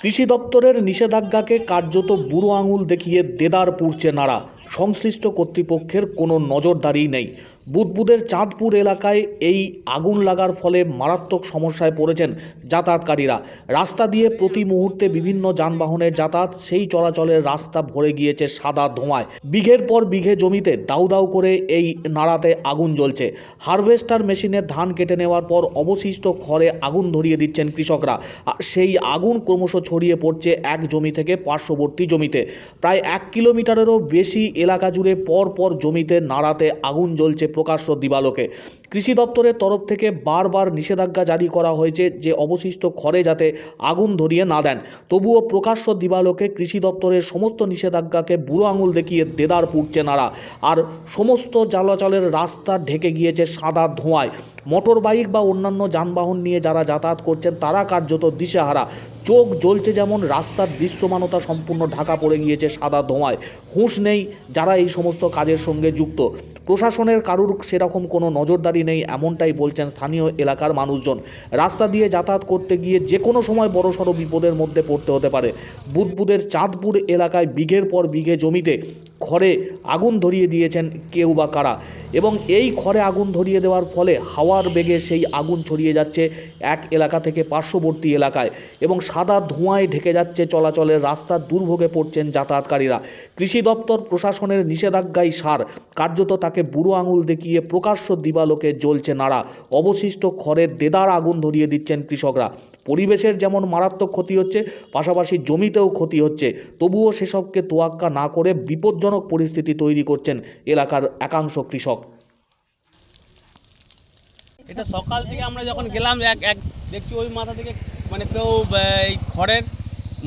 কৃষি দপ্তরের নিষেধাজ্ঞাকে কার্যত বুড়ো আঙুল দেখিয়ে দেদার পুড়ছে নাড়া সংশ্লিষ্ট কর্তৃপক্ষের কোনো নজরদারি নেই। বুদবুদের চাঁদপুর এলাকায় এই আগুন লাগার ফলে মারাত্মক সমস্যায় পড়েছেন যাতায়াতকারীরা। রাস্তা দিয়ে প্রতি মুহূর্তে বিভিন্ন যানবাহনের যাতায়াত, সেই চলাচলের রাস্তা ভরে গিয়েছে সাদা ধোঁয়ায়। বিঘের পর বিঘে জমিতে দাউ দাউ করে এই নাড়াতে আগুন জ্বলছে। হারভেস্টার মেশিনের ধান কেটে নেওয়ার পর অবশিষ্ট খড়ে আগুন ধরিয়ে দিচ্ছেন কৃষকরা। সেই আগুন ক্রমশ ছড়িয়ে পড়ছে এক জমি থেকে পার্শ্ববর্তী জমিতে। প্রায় এক কিলোমিটারেরও বেশি এলাকা জুড়ে পর পর জমিতে নাড়াতে আগুন জ্বলছে প্রকাশ্য দিবালোকে। কৃষি দপ্তরের তরফ থেকে বারবার নিষেধাজ্ঞা জারি করা হয়েছে যে অবশিষ্ট খড়ে যাতে আগুন ধরিয়ে না দেন। তবুও প্রকাশ্য দিবালোকে কৃষি দপ্তরের সমস্ত নিষেধাজ্ঞাকে বুড়ো আঙুল দেখিয়ে দেদার পুড়ছে নাড়া। আর সমস্ত চলাচলের রাস্তা ঢেকে গিয়েছে সাদা ধোঁয়ায়। মোটর বাইক বা অন্যান্য যানবাহন নিয়ে যারা যাতায়াত করছেন, তারা কার্যত দিশেহারা। চোখ জ্বলছে যেমন রাস্তার দৃশ্যমানতা সম্পূর্ণ ঢাকা পড়ে গিয়েছে সাদা ধোঁয়ায়। হুঁশ নেই যারা এই সমস্ত কাজের সঙ্গে যুক্ত। প্রশাসনের কারুর সেরকম কোনো নজরদারি নেই, এমনটাই বলছেন স্থানীয় এলাকার মানুষজন। রাস্তা দিয়ে যাতায়াত করতে গিয়ে যে কোনো সময় বড়সড় বিপদের মধ্যে পড়তে হতে পারে। বুধবুদের চাঁদপুর এলাকায় বিঘের পর বিঘে জমিতে খড়ে আগুন ধরিয়ে দিয়েছেন কেউ বা কারা। এবং এই খড়ে আগুন ধরিয়ে দেওয়ার ফলে হাওয়ার বেগে সেই আগুন ছড়িয়ে যাচ্ছে এক এলাকা থেকে পার্শ্ববর্তী এলাকায় এবং সাদা ধোঁয়ায় ঢেকে যাচ্ছে চলাচলের রাস্তার দুর্ভোগে পড়ছেন যাতায়াতকারীরা। কৃষি দপ্তর প্রশাসনের নিষেধাজ্ঞায় সার। কার্যত তাকে বুড়ো আঙুল দেখিয়ে প্রকাশ্য দিবালোকে জ্বলছে নাড়া। অবশিষ্ট খড়ের দেদার আগুন ধরিয়ে দিচ্ছেন কৃষকরা। পরিবেশের যেমন মারাত্মক ক্ষতি হচ্ছে, পাশাপাশি জমিতেও ক্ষতি হচ্ছে। তবুও সেসবকে তোয়াক্কা না করে বিপজ্জনক পরিস্থিতি তৈরি করছেন এলাকার একাংশ কৃষক। এটা সকাল থেকে আমরা যখন গেলাম এক এক দেখছি ওই মাথা থেকে মানে কেউ এই খড়ের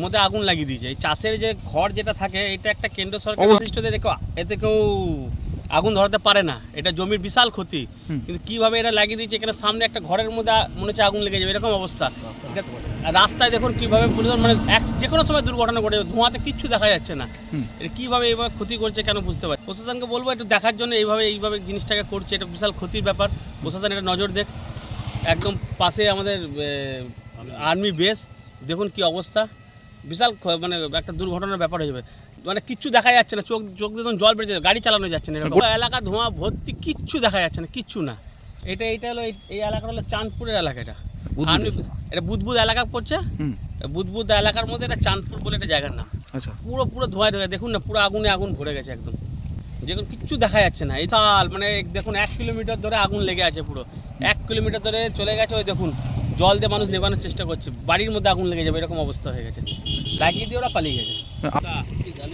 মধ্যে আগুন লাগিয়ে দিয়েছে। এই চাষের যে খড় যেটা থাকে এটা একটা কেন্দ্র সরকার অবশিষ্ট দেখো এতে কেউ আগুন ধরাতে পারে না। এটা জমির বিশাল ক্ষতি। কিন্তু কীভাবে এটা লাগিয়ে দিয়েছে? এখানে সামনে একটা ঘরের মধ্যে মনে হচ্ছে আগুন লেগে যাবে। এরকম অবস্থা। এটা রাস্তায় দেখুন কীভাবে মানে এক যে কোনো সময় দুর্ঘটনা ঘটে ধোঁয়াতে কিচ্ছু দেখা যাচ্ছে না। এটা কীভাবে এইভাবে ক্ষতি করছে কেন বুঝতে পারছি প্রশাসনকে বলব একটু দেখার জন্য এইভাবে এইভাবে জিনিসটাকে করছে। এটা বিশাল ক্ষতির ব্যাপার। প্রশাসন এটা নজর দেখ। একদম পাশে আমাদের আর্মি বেস। দেখুন কি অবস্থা। বিশাল মানে একটা দুর্ঘটনার ব্যাপার হয়ে যাবে। মানে কিচ্ছু দেখা যাচ্ছে না চোখ চোখ দেখুন জল বেড়ে যাচ্ছে গাড়ি চালানো যাচ্ছে না। এরকম। এলাকা ধোঁয়া ভর্তি কিচ্ছু দেখা যাচ্ছে না কিচ্ছু না। এটা এটা হলো এই- এলাকাটা হলো চাঁদপুরের এলাকা এটা। বুদবুদ এলাকা। পড়ছে? বুদবুদ এলাকার মধ্যে এটা চাঁদপুর বলে একটা জায়গার নাম। আচ্ছা। পুরো পুরো ধোঁয়ায় ধোয়া দেখুন না পুরো আগুনে আগুন ভরে গেছে একদম। যেগুলো কিচ্ছু দেখা যাচ্ছে না। এই সাল মানে দেখুন এক কিলোমিটার ধরে আগুন লেগে আছে পুরো। এক কিলোমিটার ধরে চলে গেছে ওই দেখুন জল দিয়ে মানুষ নেবানোর চেষ্টা করছে। বাড়ির মধ্যে আগুন লেগে যাবে এরকম অবস্থা হয়ে গেছে। লাগিয়ে দিয়ে ওরা পালিয়ে গেছে।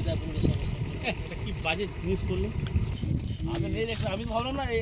এটা কি বাজে জিনিস করল আমি নেই দেখলাম আমি ভাবলাম না এই